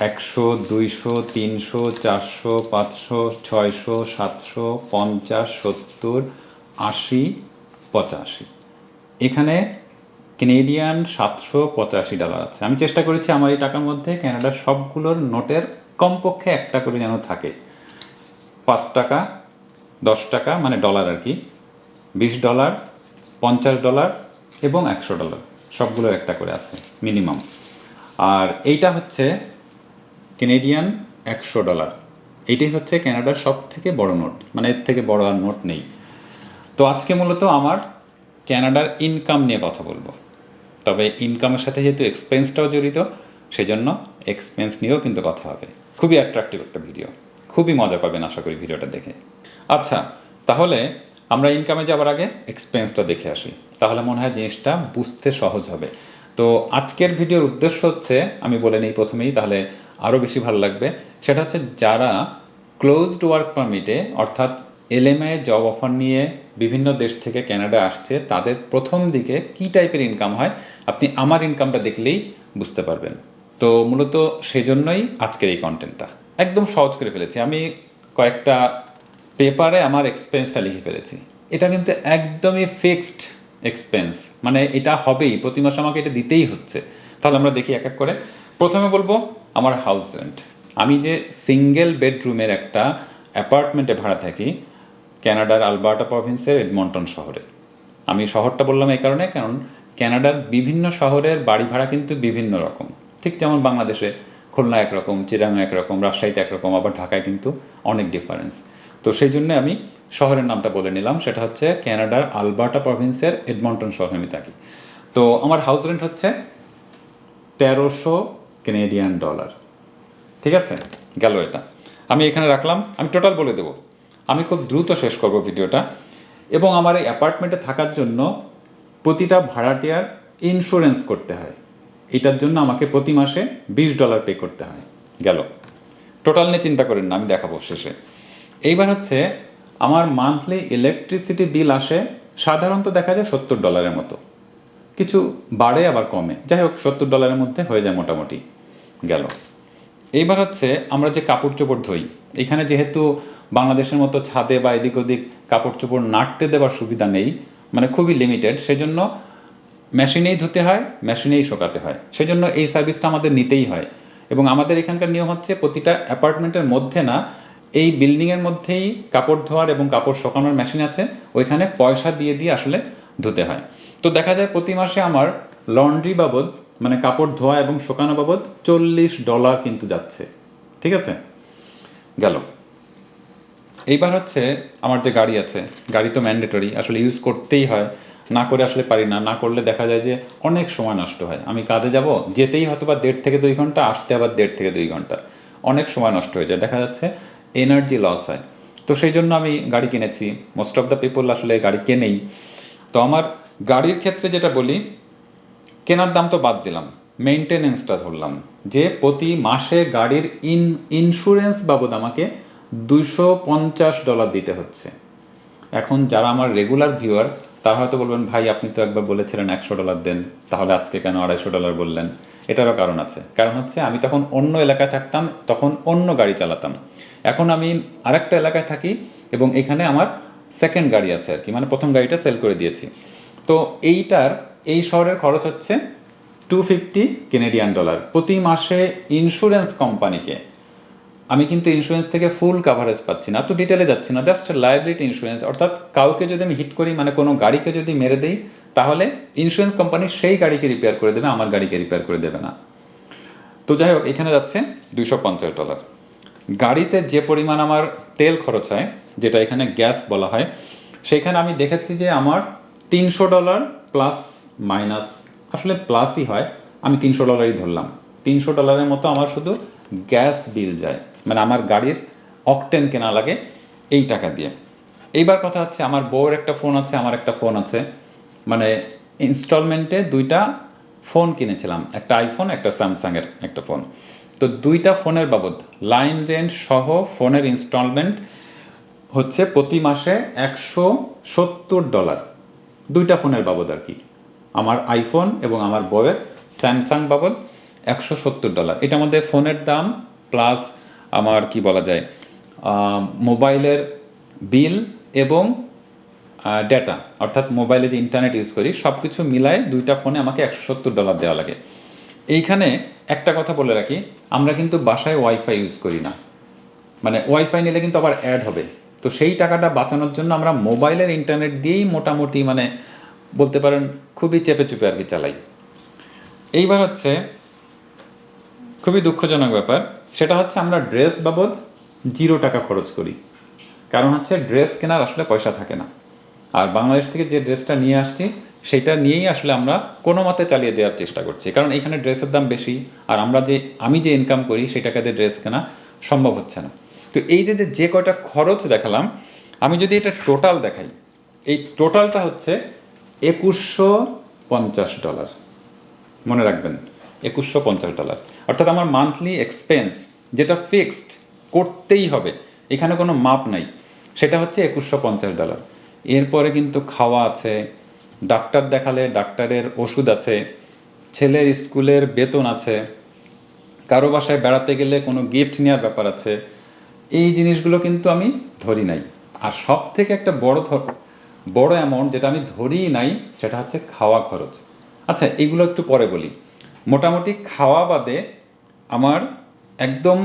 একশো, দুইশো, তিনশো, চারশো, পাঁচশো, ছয়শো, সাতশো, পঞ্চাশ, সত্তর, আশি, পঁচাশি। এখানে কেনেডিয়ান সাতশো পঁচাশি ডলার আছে। আমি চেষ্টা করেছি আমার এই টাকার মধ্যে ক্যানাডার সবগুলোর নোটের কমপক্ষে একটা করে যেন থাকে। পাঁচ টাকা, দশ টাকা মানে ডলার আর কি। বিশ ডলার পঞ্চাশ ডলার এবং একশো ডলার সবগুলোর একটা করে আছে মিনিমাম আর এইটা হচ্ছে কেনেডিয়ান একশো ডলার এইটাই হচ্ছে কানাডার সব থেকে বড় নোট মানে এর থেকে বড় আর নোট নেই। তো আজকে মূলত আমার ক্যানাডার ইনকাম নিয়ে কথা বলব। তবে ইনকামের সাথে যেহেতু এক্সপেন্সটাও জড়িত, সেজন্য এক্সপেন্স নিয়েও কিন্তু কথা হবে। খুবই অ্যাট্রাকটিভ একটা ভিডিও খুবই মজা পাবেন আশা করি ভিডিওটা দেখে। আচ্ছা তাহলে আমরা ইনকামে যাওয়ার আগে এক্সপেন্সটা দেখে আসি। তাহলে মনে হয় জিনিসটা বুঝতে সহজ হবে। তো আজকের ভিডিওর উদ্দেশ্য হচ্ছে, আমি বলে নিই প্রথমেই, তাহলে আরও বেশি ভালো লাগবে। সেটা হচ্ছে যারা ক্লোজড ওয়ার্ক পারমিটে অর্থাৎ এলএমএ জব অফার নিয়ে বিভিন্ন দেশ থেকে কানাডা আসছে, তাদের প্রথম দিকে কি টাইপের ইনকাম হয়, আপনি আমার ইনকামটা দেখলেই বুঝতে পারবেন। তো মূলত সেজন্যই আজকের এই কন্টেন্টটা একদম সহজ করে ফেলেছি। আমি কয়েকটা পেপারে আমার এক্সপেন্সটা লিখে ফেলেছি। এটা কিন্তু একদমই ফিক্সড এক্সপেন্স মানে এটা হবেই, প্রতি মাসে আমাকে এটা দিতেই হচ্ছে। তাহলে আমরা দেখি এক এক করে। প্রথমে বলব আমার হাউস রেন্ট আমি যে সিঙ্গেল বেডরুমের একটা অ্যাপার্টমেন্টে ভাড়া থাকি ক্যানাডার আলবার্টা প্রভিন্সের এডমন্টন শহরে। আমি শহরটা বললাম এই কারণে, কারণ ক্যানাডার বিভিন্ন শহরের বাড়ি ভাড়া কিন্তু বিভিন্ন রকম। ঠিক যেমন বাংলাদেশে খুলনা একরকম চিরাং একরকম, রাজশাহীতে একরকম, আবার ঢাকায় কিন্তু অনেক ডিফারেন্স তো সেই জন্য আমি শহরের নামটা বলে নিলাম, সেটা হচ্ছে ক্যানাডার আলবার্টা প্রভিন্সের এডমন্টন শহরে আমি থাকি। তো আমার হাউস রেন্ট হচ্ছে তেরোশো কেনেডিয়ান ডলার ঠিক আছে? গেল এটা। আমি এখানে রাখলাম। আমি টোটাল বলে দেবো। আমি খুব দ্রুত শেষ করব ভিডিওটা। এবং আমার এই অ্যাপার্টমেন্টে থাকার জন্য প্রতিটা ভাড়াটিয়ার ইন্স্যুরেন্স করতে হয়। এটার জন্য আমাকে প্রতি মাসে বিশ ডলার পে করতে হয়। গেল। টোটাল নিয়ে চিন্তা করেন না, আমি দেখাবো শেষে। এইবার হচ্ছে আমার মান্থলি ইলেকট্রিসিটি বিল আসে সাধারণত দেখা যায় সত্তর ডলারের মতো। কিছু বাড়ে আবার কমে। যাই হোক, সত্তর ডলারের মধ্যে হয়ে যায় মোটামুটি, গেল। এইবার হচ্ছে আমরা যে কাপড় চোপড় ধুই, এখানে যেহেতু বাংলাদেশের মতো ছাদে বা এদিক ওদিক কাপড় চোপড় নাড়তে দেওয়ার সুবিধা নেই মানে খুবই লিমিটেড সেজন্য মেশিনেই ধুতে হয়, মেশিনেই শোকাতে হয়। সেজন্য এই সার্ভিসটা আমাদের নিতেই হয়। এবং আমাদের এখানকার নিয়ম হচ্ছে প্রতিটা অ্যাপার্টমেন্টের মধ্যে না, এই বিল্ডিংয়ের মধ্যেই কাপড় ধোয়ার এবং কাপড় শোকানোর মেশিন আছে, ওইখানে পয়সা দিয়ে দিয়ে আসলে ধুতে হয়। তো দেখা যায় প্রতি মাসে আমার লন্ড্রি বাবদ মানে কাপড় ধোয়া এবং শোকানো বাবদ চল্লিশ ডলার কিন্তু যাচ্ছে। ঠিক আছে? গেল। এইবার হচ্ছে আমার যে গাড়ি আছে, গাড়ি তো ম্যান্ডেটরি আসলে ইউজ করতেই হয়। না করে আসলে পারি না না করলে দেখা যায় যে অনেক সময় নষ্ট হয়। আমি কাজে যাব, যেতেই হয়তো বা দেড় থেকে দুই ঘণ্টা, আসতে আবার দেড় থেকে দুই ঘণ্টা। অনেক সময় নষ্ট হয়ে যায়, দেখা যাচ্ছে এনার্জি লস হয়। তো সেই জন্য আমি গাড়ি কিনেছি। মোস্ট অফ দ্য পিপল আসলে গাড়ি কেনেই। তো আমার গাড়ির ক্ষেত্রে যেটা বলি, কেনার দাম তো বাদ দিলাম মেনটেনেন্সটা ধরলাম, যে প্রতি মাসে গাড়ির ইন ইন্স্যুরেন্স বাবদ আমাকে দুইশো পঞ্চাশ ডলার দিতে হচ্ছে। এখন যারা আমার রেগুলার ভিউয়ার তারা হয়তো বলবেন, ভাই, আপনি তো একবার বলেছিলেন একশো ডলার দেন, তাহলে আজকে কেন আড়াইশো ডলার বললেন? এটারও কারণ আছে। কারণ হচ্ছে, আমি তখন অন্য এলাকায় থাকতাম, তখন অন্য গাড়ি চালাতাম। এখন আমি আরেকটা এলাকায় থাকি এবং এখানে আমার সেকেন্ড গাড়ি আছে আর কি মানে প্রথম গাড়িটা সেল করে দিয়েছি। তো এইটার, এই শহরের খরচ হচ্ছে টু ফিফটি কেনেডিয়ান ডলার প্রতি মাসে ইন্স্যুরেন্স কোম্পানিকে আমি কিন্তু ইন্স্যুরেন্স থেকে ফুল কাভারেজ পাচ্ছি না, তো ডিটেলে যাচ্ছি না জাস্ট লাইবিলিটি ইন্স্যুরেন্স অর্থাৎ কাউকে যদি আমি হিট করি মানে কোনো গাড়িকে যদি মেরে দিই, তাহলে ইন্স্যুরেন্স কোম্পানি সেই গাড়িকে রিপেয়ার করে দেবে, আমার গাড়িকে রিপেয়ার করে দেবে না। তো যাই হোক, এখানে যাচ্ছে দুইশো পঞ্চাশ ডলার গাড়িতে যে পরিমাণ আমার তেল খরচ হয়, যেটা এখানে গ্যাস বলা হয়, সেখানে আমি দেখেছি যে আমার তিনশো ডলার প্লাস মাইনাস আসলে প্লাসই হয়, আমি তিনশো ডলারই ধরলাম। তিনশো ডলারের মতো আমার শুধু গ্যাস বিল যায় মানে আমার গাড়ির অকটেন কেনা লাগে এই টাকা দিয়ে। এইবার কথা হচ্ছে, আমার বউয়ের একটা ফোন আছে, আমার একটা ফোন আছে। মানে ইনস্টলমেন্টে দুইটা ফোন কিনেছিলাম, একটা আইফোন একটা স্যামসাংয়ের একটা ফোন তো দুইটা ফোনের বাবদ লাইন রেন্ট সহ ফোনের ইনস্টলমেন্ট হচ্ছে প্রতি মাসে একশো সত্তর ডলার। দুইটা ফোনের বাবদ আর কি। আমার আইফোন এবং আমার বউয়ের স্যামসাং বাবদ একশো সত্তর ডলার এটার মধ্যে ফোনের দাম প্লাস আমার কি বলা যায় মোবাইলের বিল এবং ডেটা অর্থাৎ মোবাইলে যে ইন্টারনেট ইউজ করি সব কিছু মিলায় দুইটা ফোনে আমাকে একশো সত্তর ডলার দেওয়া লাগে। এইখানে একটা কথা বলে রাখি, আমরা কিন্তু বাসায় ওয়াইফাই ইউজ করি না। মানে ওয়াইফাই নিলে কিন্তু আবার অ্যাড হবে। তো সেই টাকাটা বাঁচানোর জন্য আমরা মোবাইলের ইন্টারনেট দিয়েই মোটামুটি মানে বলতে পারেন খুবই চেপে চুপে আর কি চালাই। এইবার হচ্ছে খুবই দুঃখজনক ব্যাপার, সেটা হচ্ছে আমরা ড্রেস বাবদ জিরো টাকা খরচ করি। কারণ হচ্ছে ড্রেস কেনার আসলে পয়সা থাকে না। আর বাংলাদেশ থেকে যে ড্রেসটা নিয়ে আসছি, সেটা নিয়েই আসলে আমরা কোনো মতে চালিয়ে দেওয়ার চেষ্টা করছি। কারণ এখানে ড্রেসের দাম বেশি, আর আমরা যে, আমি যে ইনকাম করি, সেই টাকাতে ড্রেস কেনা সম্ভব হচ্ছে না। তো এই যে যে কয়টা খরচ দেখালাম, আমি যদি এটা টোটাল দেখাই, এই টোটালটা হচ্ছে একুশশো পঞ্চাশ ডলার মনে রাখবেন, একুশশো পঞ্চাশ ডলার অর্থাৎ আমার মান্থলি এক্সপেন্স যেটা ফিক্সড করতেই হবে, এখানে কোনো মাপ নাই, সেটা হচ্ছে একুশশো পঞ্চাশ ডলার এরপরে কিন্তু খাওয়া আছে, ডাক্তার দেখালে ডাক্তারের ওষুধ আছে, ছেলের স্কুলের বেতন আছে, কারও বাসায় বেড়াতে গেলে কোনো গিফট নেওয়ার ব্যাপার আছে এই জিনিসগুলো কিন্তু আমি ধরি নাই। আর সব থেকে একটা বড় ধর, বড় অ্যামাউন্ট যেটা আমি ধরিই নাই, সেটা হচ্ছে খাওয়া খরচ। আচ্ছা এগুলো একটু পরে বলি। মোটামুটি খাওয়া বাদে আমার একদম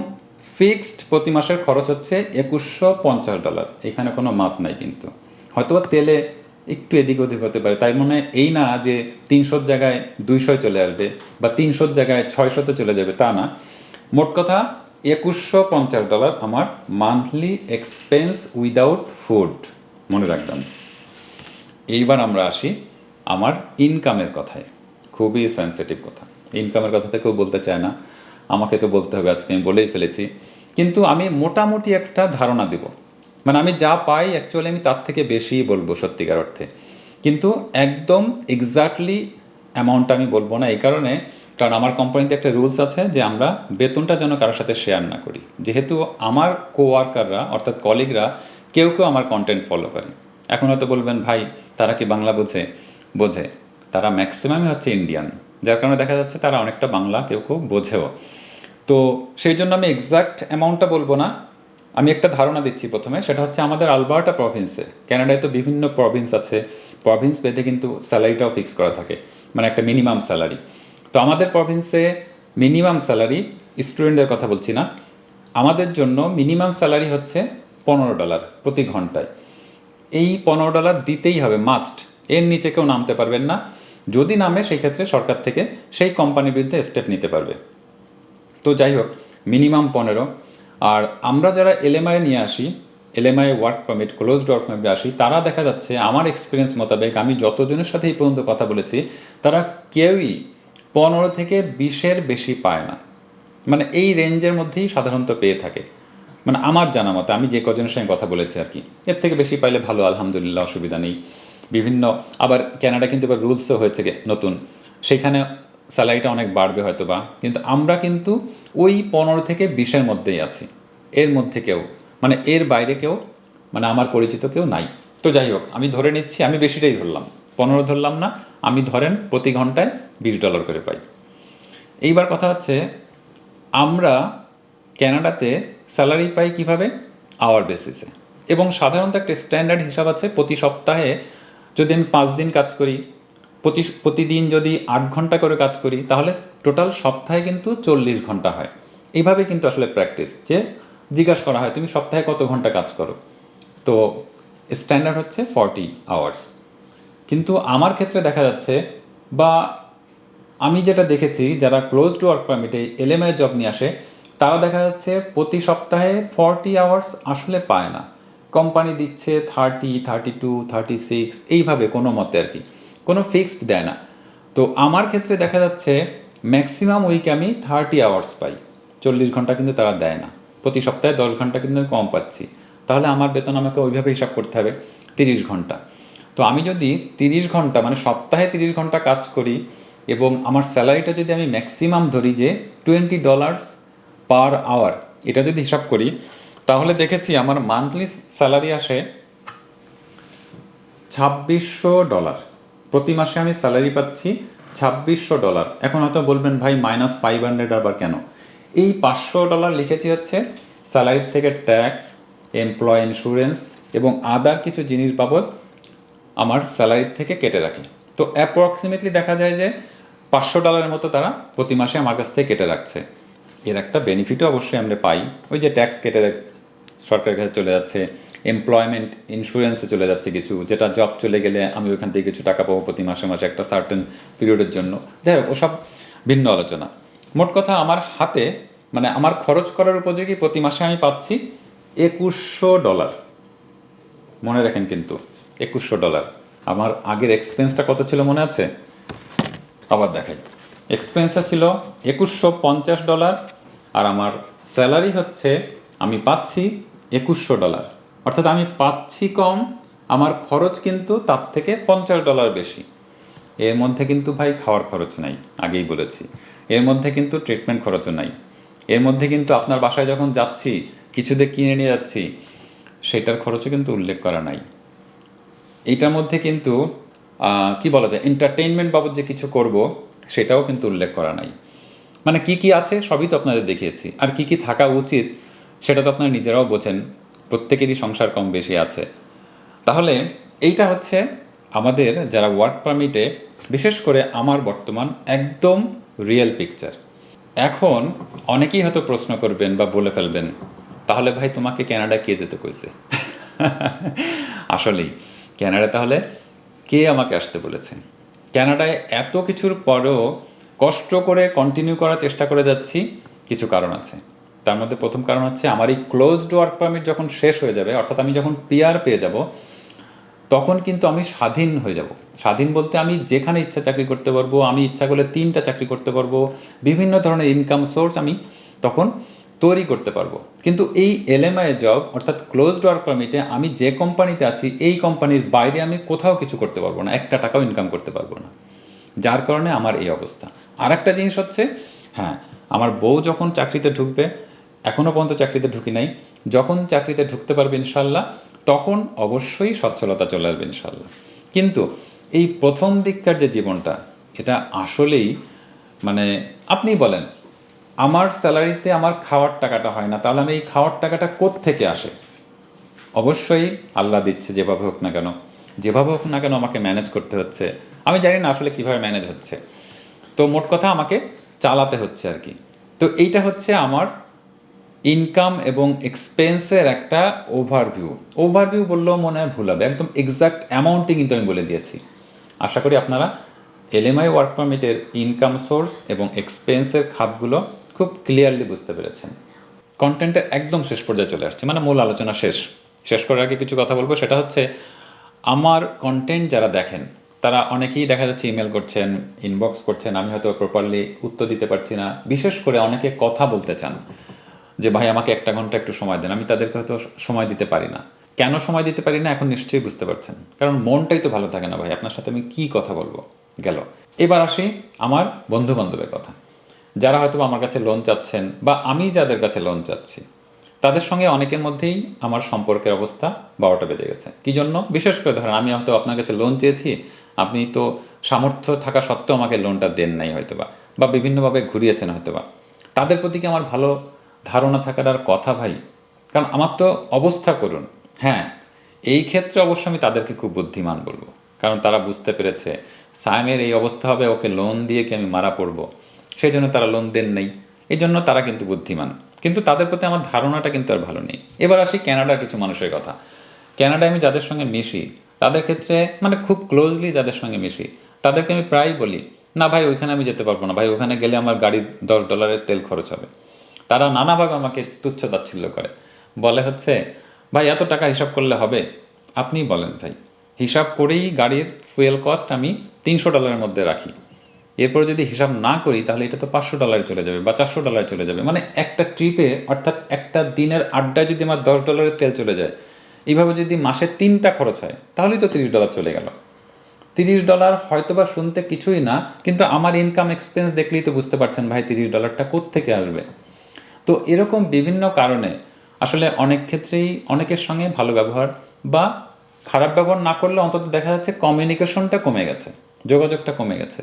ফিক্সড প্রতি মাসের খরচ হচ্ছে একুশশো পঞ্চাশ ডলার এখানে কোনো মাপ নাই কিন্তু। হয়তোবা তেলে একটু এদিক ওদিক হতে পারে। তাই মনে এই না যে তিনশোর জায়গায় দুইশোয় চলে আসবে বা তিনশোর জায়গায় ছয়শোতে চলে যাবে তা না। মোট কথা একুশশো পঞ্চাশ ডলার আমার মান্থলি এক্সপেন্স উইদাউট ফুড মনে রাখবেন। এইবার আমরা আসি আমার ইনকামের কথায়। খুবই সেন্সিটিভ কথা। ইনকামের কথাতে কেউ বলতে চায় না। আমাকে তো বলতে হবে, আজকে আমি বলেই ফেলেছি। কিন্তু আমি মোটামুটি একটা ধারণা দেব। মানে আমি যা পাই অ্যাকচুয়ালি আমি তার থেকে বেশিই বলব সত্যিকার অর্থে। কিন্তু একদম এক্স্যাক্টলি অ্যামাউন্টটা আমি বলব না। এই কারণে কারণ আমার কোম্পানিতে একটা রুলস আছে যে আমরা বেতনটা যেন কারোর সাথে শেয়ার না করি। যেহেতু আমার কোয়ার্কাররা অর্থাৎ কলিগরা কেউ কেউ আমার কন্টেন্ট ফলো করে। এখন হয়তো বলবেন, ভাই, তারা কি বাংলা বোঝে? বোঝে। তারা ম্যাক্সিমামই হচ্ছে ইন্ডিয়ান যার কারণে দেখা যাচ্ছে তারা অনেকটা বাংলা কেউ কেউ বোঝেও। তো সেই জন্য আমি এক্সাক্ট অ্যামাউন্টটা বলব না। আমি একটা ধারণা দিচ্ছি প্রথমে, সেটা হচ্ছে আমাদের আলবার্টা প্রভিন্সে ক্যানাডায় তো বিভিন্ন প্রভিন্স আছে। প্রভিন্স ভেদে কিন্তু স্যালারিটাও ফিক্স করা থাকে। মানে একটা মিনিমাম স্যালারি তো আমাদের প্রভিন্সে মিনিমাম স্যালারি স্টুডেন্টদের কথা বলছি না, আমাদের জন্য মিনিমাম স্যালারি হচ্ছে পনেরো ডলার প্রতি ঘন্টায়। এই পনেরো ডলার দিতেই হবে মাস্ট এর নিচে কেউ নামতে পারবেন না। যদি নামে, সেই ক্ষেত্রে সরকার থেকে সেই কোম্পানির বিরুদ্ধে স্টেপ নিতে পারবে। তো যাই হোক মিনিমাম পনেরো। আর আমরা যারা এলএমআই নিয়ে আসি LMI work permit close work পারমিটে আসি, তারা দেখা যাচ্ছে, আমার এক্সপিরিয়েন্স মোতাবেক আমি যতজনের সাথে এই পর্যন্ত কথা বলেছি, তারা কেউই পনেরো থেকে বিশের বেশি পায় না। মানে এই রেঞ্জের মধ্যেই সাধারণত পেয়ে থাকে। মানে আমার জানা মতে, আমি যে কজনের সঙ্গে কথা বলেছি আর কি, এর থেকে বেশি পাইলে ভালো, আলহামদুলিল্লাহ, অসুবিধা নেই। বিভিন্ন, আবার ক্যানাডা কিন্তু এবার রুলসও হয়েছে নতুন। সেখানে স্যালারিটা অনেক বাড়বে হয়তো বা কিন্তু আমরা কিন্তু ওই পনেরো থেকে বিশের মধ্যেই আছি। এর মধ্যে কেউ মানে এর বাইরে কেউ মানে আমার পরিচিত কেউ নাই। তো যাই হোক, আমি ধরে নিচ্ছি, আমি বেশিটাই ধরলাম। পনেরো ধরলাম না, আমি ধরেন প্রতি ঘন্টায় বিশ ডলার করে পাই। এইবার কথা হচ্ছে, আমরা ক্যানাডাতে স্যালারি পাই কীভাবে? আওয়ার বেসিসে। এবং সাধারণত একটা স্ট্যান্ডার্ড হিসাব আছে, প্রতি সপ্তাহে যদি আমি পাঁচ দিন কাজ করি, প্রতি প্রতিদিন যদি আট ঘণ্টা করে কাজ করি, তাহলে টোটাল সপ্তাহে কিন্তু চল্লিশ ঘণ্টা হয়। এইভাবে কিন্তু আসলে প্র্যাকটিস, যে জিজ্ঞাসা করা হয়, তুমি সপ্তাহে কত ঘণ্টা কাজ করো? তো স্ট্যান্ডার্ড হচ্ছে ফর্টি আওয়ার্স। কিন্তু আমার ক্ষেত্রে দেখা যাচ্ছে, বা আমি যেটা দেখেছি, যারা ক্লোজ টু ওয়ার্ক পারমিটে এলএমআই জব নিয়ে আসে, তারা দেখা যাচ্ছে প্রতি সপ্তাহে ফর্টি আওয়ার্স আসলে পায় না। কোম্পানি দিচ্ছে thirty thirty two thirty six এইভাবে কোনো মতে আর কি। কোনো ফিক্সড দেয় না। তো আমার ক্ষেত্রে দেখা যাচ্ছে ম্যাক্সিমাম উইকে আমি থার্টি আওয়ার্স পাই। চল্লিশ ঘণ্টা কিন্তু তারা দেয় না। প্রতি সপ্তাহে দশ ঘণ্টা কিন্তু আমি কম পাচ্ছি। তাহলে আমার বেতন আমাকে ওইভাবে হিসাব করতে হবে, তিরিশ ঘণ্টা। তো আমি যদি তিরিশ ঘণ্টা মানে সপ্তাহে তিরিশ ঘণ্টা কাজ করি এবং আমার স্যালারিটা যদি আমি ম্যাক্সিমাম ধরি যে টোয়েন্টি ডলার্স পার আওয়ার এটা যদি হিসাব করি, তাহলে দেখেছি আমার মান্থলি স্যালারি আসে ছাব্বিশশো ডলার প্রতি মাসে আমি স্যালারি পাচ্ছি ছাব্বিশশো ডলার এখন হয়তো বলবেন, ভাই মাইনাস ফাইভ হান্ড্রেড আবার কেন? এই পাঁচশো ডলার লিখেছি হচ্ছে স্যালারির থেকে ট্যাক্স এমপ্লয় ইন্স্যুরেন্স এবং আদার কিছু জিনিস বাবদ আমার স্যালারি থেকে কেটে রাখি। তো অ্যাপ্রক্সিমেটলি দেখা যায় যে পাঁচশো ডলারের মতো তারা প্রতি মাসে আমার কাছ থেকে কেটে রাখছে। এর একটা বেনিফিটও অবশ্যই আমরা পাই। ওই যে ট্যাক্স কেটে সরকারের কাছে চলে যাচ্ছে এমপ্লয়মেন্ট ইন্স্যুরেন্সে চলে যাচ্ছে কিছু, যেটা জব চলে গেলে আমি ওইখান থেকে কিছু টাকা পাবো প্রতি মাসে মাসে একটা সার্টেন পিরিয়ডের জন্য। যাই হোক, ওসব ভিন্ন আলোচনা। মোট কথা আমার হাতে মানে আমার খরচ করার উপযোগী প্রতি মাসে আমি পাচ্ছি একুশশো ডলার মনে রাখেন কিন্তু, একুশশো ডলার আমার আগের এক্সপেন্সটা কত ছিল মনে আছে? আবার দেখাই। এক্সপেন্সটা ছিল একুশশো পঞ্চাশ ডলার আর আমার স্যালারি হচ্ছে আমি পাচ্ছি একুশশো ডলার অর্থাৎ আমি পাচ্ছি কম, আমার খরচ কিন্তু তার থেকে পঞ্চাশ ডলার বেশি। এর মধ্যে কিন্তু ভাই খাওয়ার খরচ নাই, আগেই বলেছি। এর মধ্যে কিন্তু ট্রিটমেন্ট খরচও নাই। এর মধ্যে কিন্তু আপনার বাসায় যখন যাচ্ছি কিছুতে কিনে নিয়ে যাচ্ছি, সেটার খরচও কিন্তু উল্লেখ করা নাই। এইটার মধ্যে কিন্তু কি বলা যায় এন্টারটেইনমেন্ট বাবদ যে কিছু করব, সেটাও কিন্তু উল্লেখ করা নাই। মানে কি কি আছে, সবই তো আপনাদের দেখিয়েছি। আর কি কি থাকা উচিত, সেটা তো আপনারা নিজেরাও বোঝেন। প্রত্যেকেরই সংসার কম বেশি আছে। তাহলে এইটা হচ্ছে আমাদের যারা ওয়ার্ক পারমিটে বিশেষ করে আমার বর্তমান একদম রিয়েল পিকচার এখন অনেকেই হয়তো প্রশ্ন করবেন বা বলে ফেলবেন, তাহলে ভাই তোমাকে ক্যানাডা কে যেতে কইছে? আসলেই ক্যানাডা তাহলে কে আমাকে আসতে বলেছে? ক্যানাডায় এত কিছুর পরেও কষ্ট করে কন্টিনিউ করার চেষ্টা করে যাচ্ছি, কিছু কারণ আছে। তার মধ্যে প্রথম কারণ হচ্ছে আমার এই ক্লোজড ওয়ার্ক পারমিট যখন শেষ হয়ে যাবে, অর্থাৎ আমি যখন পিআর পেয়ে যাব, তখন কিন্তু আমি স্বাধীন হয়ে যাব। স্বাধীন বলতে আমি যেখানে ইচ্ছা চাকরি করতে পারব, আমি ইচ্ছা করলে তিনটা চাকরি করতে পারব, বিভিন্ন ধরনের ইনকাম সোর্স আমি তখন তৈরি করতে পারব। কিন্তু এই এলএমআই জব অর্থাৎ ক্লোজড ওয়ার্ক পারমিটে আমি যে কোম্পানিতে আছি, এই কোম্পানির বাইরে আমি কোথাও কিছু করতে পারব না, একটা টাকাও ইনকাম করতে পারব না। যার কারণে আমার এই অবস্থা। আর একটা জিনিস হচ্ছে হ্যাঁ আমার বউ যখন চাকরিতে ঢুকবে এখনও পর্যন্ত চাকরিতে ঢুকি নাই, যখন চাকরিতে ঢুকতে পারবে ইনশাল্লাহ তখন অবশ্যই সচ্ছলতা চলে আসবে ইনশাল্লাহ কিন্তু এই প্রথম দিককার যে জীবনটা, এটা আসলেই মানে আপনি বলেন আমার স্যালারিতে আমার খাওয়ার টাকাটা হয় না, তাহলে আমি এই খাওয়ার টাকাটা থেকে আসে? অবশ্যই আল্লাহ দিচ্ছে যেভাবে হোক না কেন। যেভাবে হোক না কেন আমাকে ম্যানেজ করতে হচ্ছে। আমি জানি না আসলে কীভাবে ম্যানেজ হচ্ছে। তো মোট কথা আমাকে চালাতে হচ্ছে আর কি। তো এইটা হচ্ছে আমার ইনকাম এবং এক্সপেন্সের একটা ওভারভিউ ওভারভিউ বললেও মনে হয় ভুল হবে। একদম এক্সাক্ট অ্যামাউন্টই কিন্তু আমি বলে দিয়েছি। আশা করি আপনারা এলএমআই ওয়ার্ক পারমিটের ইনকাম সোর্স এবং এক্সপেন্সের খাতগুলো খুব ক্লিয়ারলি বুঝতে পেরেছেন। কন্টেন্টের একদম শেষ পর্যায়ে চলে আসছে মানে মূল আলোচনা শেষ। শেষ করার আগে কিছু কথা বলব, সেটা হচ্ছে আমার কন্টেন্ট যারা দেখেন, তারা অনেকেই দেখা যাচ্ছে ইমেল করছেন ইনবক্স করছেন, আমি হয়তো প্রপারলি উত্তর দিতে পারছি না। বিশেষ করে অনেকে কথা বলতে চান, যে ভাই আমাকে একটা ঘণ্টা একটু সময় দেন, আমি তাদেরকে হয়তো সময় দিতে পারি না। কেন সময় দিতে পারি না? এখন নিশ্চয়ই বুঝতে পারছেন। কারণ মনটাই তো ভালো থাকে না ভাই, আপনার সাথে আমি কি কথা বলব? গেল। এবার আসি আমার বন্ধু বান্ধবের কথা। যারা হয়তো আমার কাছে লোন চাচ্ছেন বা আমি যাদের কাছে লোন চাচ্ছি, তাদের সঙ্গে অনেকের মধ্যেই আমার সম্পর্কের অবস্থা বারোটা বেজে গেছে। কি জন্য? বিশেষ করে ধরেন, আমি হয়তো আপনার কাছে লোন চেয়েছি, আপনি তো সামর্থ্য থাকা সত্ত্বেও আমাকে লোনটা দেন নাই হয়তোবা বা বিভিন্নভাবে ঘুরিয়েছেন হয়তোবা। তাদের প্রতি কি আমার ভালো ধারণা থাকার আর কথা ভাই? কারণ আমার তো অবস্থা করুন হ্যাঁ এই ক্ষেত্রে অবশ্য আমি তাদেরকে খুব বুদ্ধিমান বলব। কারণ তারা বুঝতে পেরেছে, সায়েমের এই অবস্থা হবে, ওকে লোন দিয়ে কি আমি মারা পড়ব? সেই জন্য তারা লোন দেন নেই। এই জন্য তারা কিন্তু বুদ্ধিমান। কিন্তু তাদের প্রতি আমার ধারণাটা কিন্তু আর ভালো নেই। এবার আসি ক্যানাডার কিছু মানুষের কথা। ক্যানাডায় আমি যাদের সঙ্গে মিশি, তাদের ক্ষেত্রে মানে খুব ক্লোজলি যাদের সঙ্গে মিশি, তাদেরকে আমি প্রায় বলি, না ভাই, ওইখানে আমি যেতে পারব না। ভাই ওখানে গেলে আমার গাড়ির দশ ডলারের তেল খরচ হবে। তারা নানাভাবে আমাকে তুচ্ছ তাচ্ছিল্য করে। বলে হচ্ছে, ভাই, এত টাকা হিসাব করলে হবে? আপনিই বলেন ভাই। হিসাব করেই গাড়ির ফুয়েল কস্ট আমি তিনশো ডলারের মধ্যে রাখি। এরপর যদি হিসাব না করি, তাহলে এটা তো পাঁচশো ডলারে চলে যাবে বা চারশো ডলারে চলে যাবে। মানে একটা ট্রিপে অর্থাৎ একটা দিনের আড্ডায় যদি আমার দশ ডলারের তেল চলে যায়, এইভাবে যদি মাসে তিনটা খরচ হয়, তাহলেই তো তিরিশ ডলার চলে গেল। তিরিশ ডলার হয়তো বা শুনতে কিছুই না, কিন্তু আমার ইনকাম এক্সপেন্স দেখলেই তো বুঝতে পারছেন ভাই তিরিশ ডলারটা থেকে আসবে। তো এরকম বিভিন্ন কারণে আসলে অনেক ক্ষেত্রেই অনেকের সঙ্গে ভালো ব্যবহার বা খারাপ ব্যবহার না করলে অন্তত দেখা যাচ্ছে কমিউনিকেশনটা কমে গেছে, যোগাযোগটা কমে গেছে।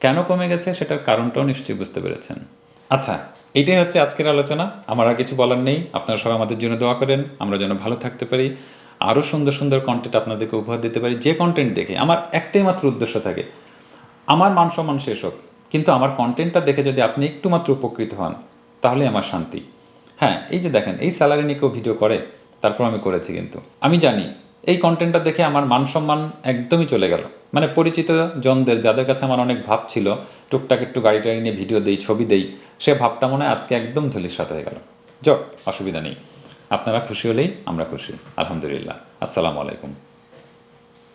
কেন কমে গেছে সেটার কারণটাও নিশ্চয়ই বুঝতে পেরেছেন। আচ্ছা এটাই হচ্ছে আজকের আলোচনা। আমার আর কিছু বলার নেই। আপনারা সবাই আমাদের জন্য দোয়া করেন। আমরা যেন ভালো থাকতে পারি। আরও সুন্দর সুন্দর কন্টেন্ট আপনাদেরকে উপহার দিতে পারি। যে কন্টেন্ট দেখে, আমার একটাই মাত্র উদ্দেশ্য থাকে, আমার মান সম্মান শেষ হোক। কিন্তু আমার কন্টেন্টটা দেখে যদি আপনি একটু মাত্র উপকৃত হন, তাহলে আমার শান্তি। হ্যাঁ এই যে দেখেন, এই স্যালারি নিয়ে কেউ ভিডিও করে, তারপর আমি করেছি কিন্তু। আমি জানি এই কন্টেন্টটা দেখে আমার মান সম্মান একদমই চলে গেল। মানে পরিচিত জনদের, যাদের কাছে আমার অনেক ভাব ছিল, টুকটাক একটু গাড়ি টাড়ি নিয়ে ভিডিও দেই, ছবি দেই, সে ভাবটা মনে আজকে একদম ধুলির সাথে হয়ে গেল। যাক, অসুবিধা নেই। আপনারা খুশি হলেই আমরা খুশি। আলহামদুলিল্লাহ। আসসালামু আলাইকুম।